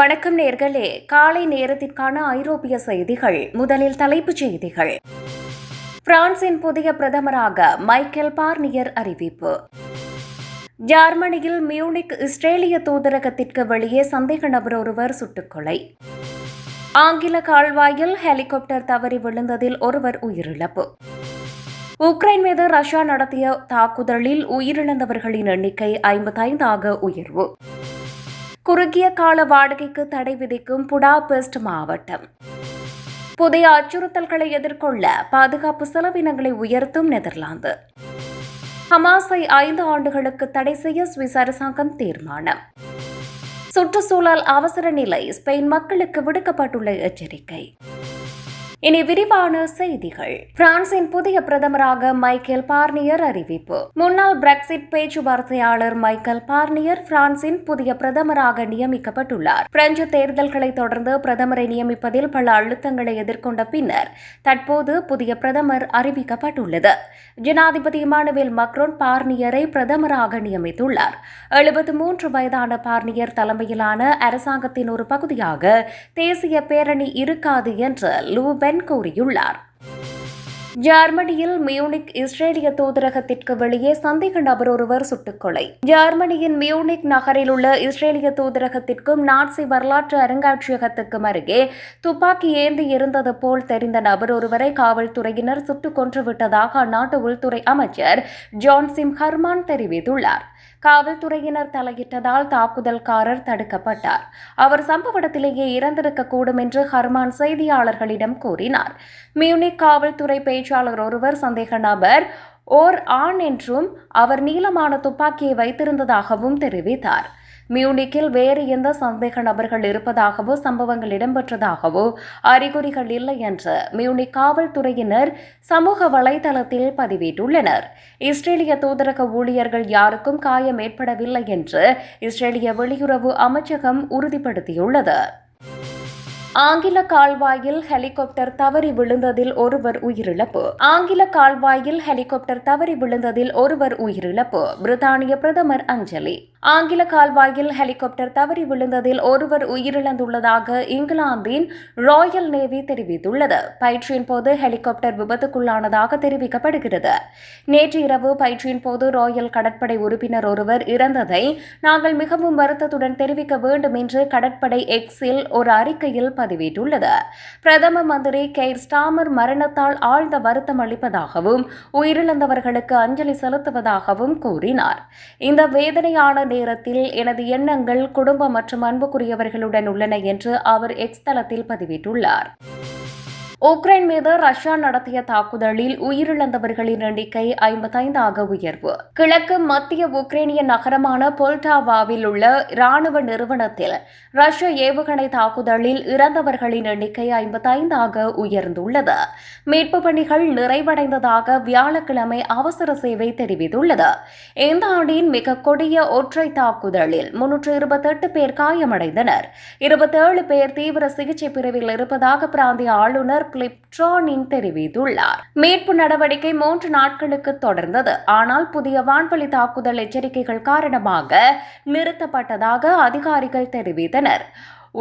வணக்கம் நேர்களே. காலை நேரத்திற்கான ஐரோப்பிய செய்திகள் முதலில் தலைப்புச் செய்திகள். பிரான்சின் புதிய பிரதமராக மைக்கேல் பார்னியர் அறிவிப்பு. ஜெர்மனியில் மியூனிக் இஸ்ரேலிய தூதரகத்திற்கு வெளியே சந்தேக நபர் ஒருவர் சுட்டுக்கொலை. ஆங்கில கால்வாயில் ஹெலிகாப்டர் தவறி விழுந்ததில் ஒருவர் உயிரிழப்பு. உக்ரைன் மீது ரஷ்யா நடத்திய தாக்குதலில் உயிரிழந்தவர்களின் எண்ணிக்கை ஐம்பத்தைந்தாக உயர்வு. குறுகிய கால வாடகைக்கு தடை விதிக்கும் புடாபெஸ்ட் மாவட்டம். புதிய அச்சுறுத்தல்களை எதிர்கொள்ள பாதுகாப்பு செலவினங்களை உயர்த்தும் நெதர்லாந்து. ஹமாஸை ஐந்து ஆண்டுகளுக்கு தடை செய்ய சுவிஸ் அரசாங்கம் தீர்மானம். சுற்றுச்சூழல் அவசர நிலை ஸ்பெயின் மக்களுக்கு விடுக்கப்பட்டுள்ள எச்சரிக்கை. இனி விரிவான செய்திகள். பிரான்சின் புதிய பிரதமராக மைக்கேல் பார்னியர் அறிவிப்பு. முன்னாள் பிரெக்சிட் பேச்சுவார்த்தையாளர் மைக்கேல் பார்னியர் பிரான்சின் புதிய பிரதமராக நியமிக்கப்பட்டுள்ளார். பிரெஞ்சு தேர்தல்களை தொடர்ந்து பிரதமரை நியமிப்பதில் பல அழுத்தங்களை எதிர்கொண்ட பின்னர் தற்போது புதிய பிரதமர் அறிவிக்கப்பட்டுள்ளது. ஜனாதிபதி இமானுவேல் மக்ரோன் பார்னியரை பிரதமராக நியமித்துள்ளார். எழுபத்து மூன்று வயதான பார்னியர் தலைமையிலான அரசாங்கத்தின் ஒரு பகுதியாக தேசிய பேரணி இருக்காது என்று லூபென் கூறியுள்ளார். ஜெர்மனியில் மியூனிக் இஸ்ரேலிய தூதரகத்திற்கு வெளியே சந்தேக நபர் ஒருவர் சுட்டுக்கொலை. ஜெர்மனியின் மியூனிக் நகரில் உள்ள இஸ்ரேலிய தூதரகத்திற்கும் நாட்சி வரலாற்று அருங்காட்சியகத்துக்கும் அருகே துப்பாக்கி ஏந்தி இருந்தது போல் தெரிந்த நபர் ஒருவரை காவல்துறையினர் சுட்டுக் கொன்றுவிட்டதாக அந்நாட்டு உள்துறை அமைச்சர் ஜான் சிம் ஹர்மான் தெரிவித்துள்ளார். காவல்துறையினர் தலையிட்டதால் தாக்குதல்காரர் தடுக்கப்பட்டார். அவர் சம்பவ இடத்திலேயே இறந்திருக்கக்கூடும் என்று ஹர்மான் செய்தியாளர்களிடம் கூறினார். மியூனிக் காவல்துறை பேச்சாளர் ஒருவர் சந்தேக நபர் ஓர் ஆண் என்றும் அவர் நீளமான துப்பாக்கியை வைத்திருந்ததாகவும் தெரிவித்தார். மியூனிக்கில் வேறு எந்த சந்தேக நபர்கள் இருப்பதாகவோ சம்பவங்கள் இடம்பெற்றதாகவோ அறிகுறிகள் இல்லை என்று மியூனிக் காவல்துறையினர் சமூக வலைதளத்தில் பதிவிட்டுள்ளனர். இஸ்ரேலிய தூதரக ஊழியர்கள் யாருக்கும் காயம் ஏற்படவில்லை என்று இஸ்ரேலிய வெளியுறவு அமைச்சகம் உறுதிப்படுத்தியுள்ளது. ஆங்கில கால்வாயில் ஹெலிகாப்டர் தவறி விழுந்ததில் ஒருவர் உயிரிழப்பு. ஆங்கில கால்வாயில் ஹெலிகாப்டர் தவறி விழுந்ததில் ஒருவர் உயிரிழப்பு. பிரித்தானிய பிரதமர் அஞ்சலி. ஆங்கில கால்வாயில் ஹெலிகாப்டர் தவறி விழுந்ததில் ஒருவர் உயிரிழந்துள்ளதாக இங்கிலாந்தின் ராயல் நேவி தெரிவித்துள்ளது. பயிற்சியின் போது ஹெலிகாப்டர் விபத்துக்குள்ளானதாக தெரிவிக்கப்படுகிறது. நேற்று இரவு பயிற்சியின் போது ராயல் கடற்படை உறுப்பினர் ஒருவர் இறந்ததை நாங்கள் மிகவும் வருத்தத்துடன் தெரிவிக்க வேண்டும் என்று கடற்படை எக்ஸில் ஒரு அறிக்கையில் பதிவிட்டுள்ளது. பிரதம மந்திரி கெய்ர் ஸ்டாமர் மரணத்தால் ஆழ்ந்த வருத்தம் அளிப்பதாகவும் உயிரிழந்தவர்களுக்கு அஞ்சலி செலுத்துவதாகவும் கூறினார். இந்த வேதனையான நேரத்தில் எனது எண்ணங்கள் குடும்பம் மற்றும் அன்புக்குரியவர்களுடன் உள்ளன என்று அவர் எக்ஸ் தளத்தில் பதிவிட்டுள்ளார். உக்ரைன் மீது ரஷ்யா நடத்திய தாக்குதலில் உயிரிழந்தவர்களின் எண்ணிக்கை ஐம்பத்தைந்தாக உயர்வு. கிழக்கு மத்திய உக்ரைனிய நகரமான பொல்டாவாவில் உள்ள இராணுவ நிறுவனத்தில் ரஷ்ய ஏவுகணை தாக்குதலில் இறந்தவர்களின் எண்ணிக்கை ஐம்பத்தைந்தாக உயர்ந்துள்ளது. மீட்பு பணிகள் நிறைவடைந்ததாக வியாழக்கிழமை அவசர சேவை தெரிவித்துள்ளது. இந்த ஆண்டின் மிக கொடிய ஒற்றை தாக்குதலில் முன்னூற்று இருபத்தெட்டு பேர் காயமடைந்தனர். இருபத்தேழு பேர் தீவிர சிகிச்சை பிரிவில் இருப்பதாக பிராந்திய ஆளுநர் பிலிப்ட்ரானின் தெரிவித்துள்ளார். மீட்பு நடவடிக்கை மூன்று நாட்களுக்கு தொடர்ந்தது. ஆனால் புதிய வான்வழி தாக்குதல் எச்சரிக்கைகள் காரணமாக நிறுத்தப்பட்டதாக அதிகாரிகள் தெரிவித்தனர்.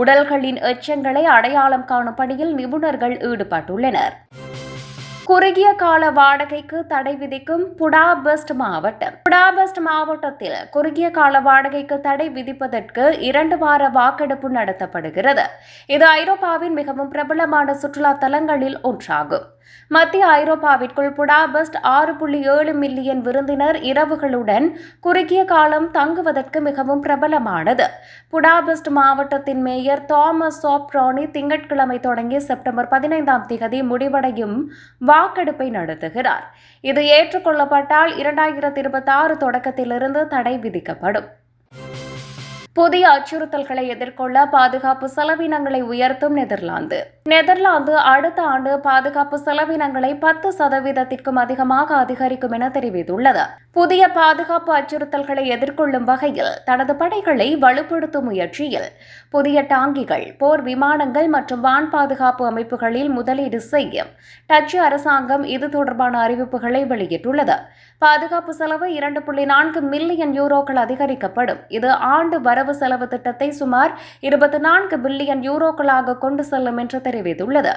உடல்களின் எச்சங்களை அடையாளம் காணும் பணியில் நிபுணர்கள் ஈடுபட்டுள்ளனர். குறுகிய கால வாடகைக்கு தடை விதிக்கும் புடாபெஸ்ட் மாவட்டம். புடாபெஸ்ட் மாவட்டத்தில் குறுகிய கால வாடகைக்கு தடை விதிப்பதற்கு இரண்டு வார வாக்கெடுப்பு நடத்தப்படுகிறது. இது ஐரோப்பாவின் மிகவும் பிரபலமான சுற்றுலா தலங்களில் ஒன்றாகும். மத்திய ஐரோப்பாவிற்குள் புடாபெஸ்ட் ஆறு புள்ளி ஏழு மில்லியன் விருந்தினர் இரவுகளுடன் குறுகிய காலம் தங்குவதற்கு மிகவும் பிரபலமானது. புடாபெஸ்ட் மாவட்டத்தின் மேயர் தாமஸ் சோப்ரானி திங்கட்கிழமை தொடங்கி செப்டம்பர் பதினைந்தாம் தேதி முடிவடையும் வாக்கெடுப்பை நடத்துகிறார். இது ஏற்றுக்கொள்ளப்பட்டால் இரண்டாயிரத்தி இருபத்தி ஆறு தொடக்கத்திலிருந்து தடை விதிக்கப்படும். புதிய அச்சுறுத்தல்களை எதிர்கொள்ள பாதுகாப்பு செலவினங்களை உயர்த்தும் நெதர்லாந்து. நெதர்லாந்து அடுத்த ஆண்டு பாதுகாப்பு செலவினங்களை பத்து சதவீதத்திற்கும் அதிகமாக அதிகரிக்கும் என தெரிவித்துள்ளது. புதிய பாதுகாப்பு அச்சுறுத்தல்களை எதிர்கொள்ளும் வகையில் தனது படைகளை வலுப்படுத்தும் முயற்சியில் புதிய டாங்கிகள் போர் விமானங்கள் மற்றும் வான் பாதுகாப்பு அமைப்புகளில் முதலீடு செய்யும் டச்சு அரசாங்கம் இது தொடர்பான அறிவிப்புகளை வெளியிட்டுள்ளது. பாதுகாப்பு செலவு இரண்டு புள்ளி நான்கு மில்லியன் யூரோக்கள் அதிகரிக்கப்படும். இது ஆண்டு வரவு செலவு திட்டத்தை சுமார் இருபத்தி நான்கு பில்லியன் யூரோக்களாக கொண்டு செல்லும் என்று தெரிவித்துள்ளது.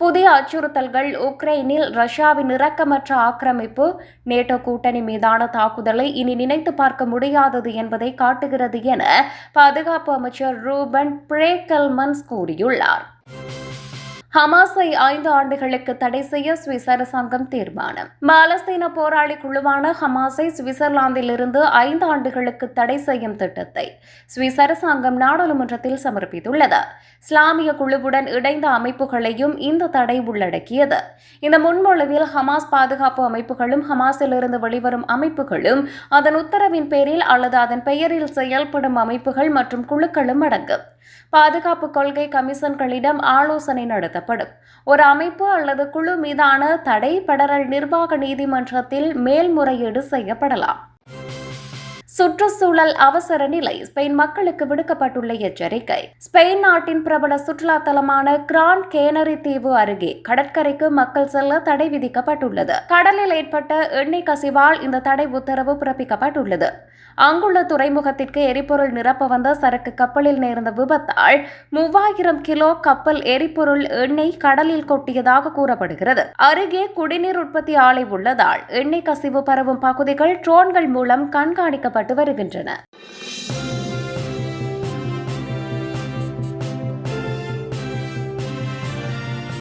புதிய அச்சுறுத்தல்கள் உக்ரைனில் ரஷ்யாவின் இரக்கமற்ற ஆக்கிரமிப்பு நேட்டோ கூட்டணி மீதான தாக்குதலை இனி நினைத்து பார்க்க முடியாதது என்பதை காட்டுகிறது என பாதுகாப்பு அமைச்சர் ரூபன் பிரேக்கல்மன்ஸ் கூறியுள்ளார். ஹமாஸை ஐந்து ஆண்டுகளுக்கு தடை செய்ய சுவிஸ் அரசாங்கம் தீர்மானம். பாலஸ்தீன போராளி குழுவான ஹமாஸை சுவிட்சர்லாந்திலிருந்து ஐந்து ஆண்டுகளுக்கு தடை செய்யும் திட்டத்தை சுவிஸ் அரசாங்கம் நாடாளுமன்றத்தில் சமர்ப்பித்துள்ளது. இஸ்லாமிய குழுவுடன் இணைந்த அமைப்புகளையும் இந்த தடை உள்ளடக்கியது. இந்த முன்மொழிவில் ஹமாஸ் பாதுகாப்பு அமைப்புகளும் ஹமாஸிலிருந்து வெளிவரும் அமைப்புகளும் அதன் உத்தரவின் பேரில் அல்லது அதன் பெயரில் செயல்படும் அமைப்புகள் மற்றும் குழுக்களும் அடங்கும். பாதுகாப்பு கொள்கை கமிஷன்களிடம் ஆலோசனை நடத்தப்படும் ஒரு அமைப்பு அல்லது குழு மீதான தடை பெடரல் நிர்வாக நீதிமன்றத்தில் மேல்முறையீடு செய்யப்படலாம். சுற்றுச்சூழல் அவசர நிலை ஸ்பெயின் மக்களுக்கு விடுக்கப்பட்டுள்ள எச்சரிக்கை. ஸ்பெயின் நாட்டின் பிரபல சுற்றுலா தலமான கிரான் கேனரி தீவு அருகே கடற்கரைக்கு மக்கள் செல்ல தடை விதிக்கப்பட்டுள்ளது. கடலில் ஏற்பட்ட எண்ணெய் கசிவால் இந்த தடை உத்தரவு பிறப்பிக்கப்பட்டுள்ளது. அங்குள்ள துறைமுகத்திற்கு எரிபொருள் நிரப்ப வந்த சரக்கு கப்பலில் நேர்ந்த விபத்தால் மூவாயிரம் கிலோ கப்பல் எரிபொருள் எண்ணெய் கடலில் கொட்டியதாக கூறப்படுகிறது. அருகே குடிநீர் உற்பத்தி ஆலை உள்ளதால் எண்ணெய் கசிவு பரவும் பகுதிகள் ட்ரோன்கள் மூலம் கண்காணிக்கப்பட்டு வழங்கப்பட்டு வருகின்றன.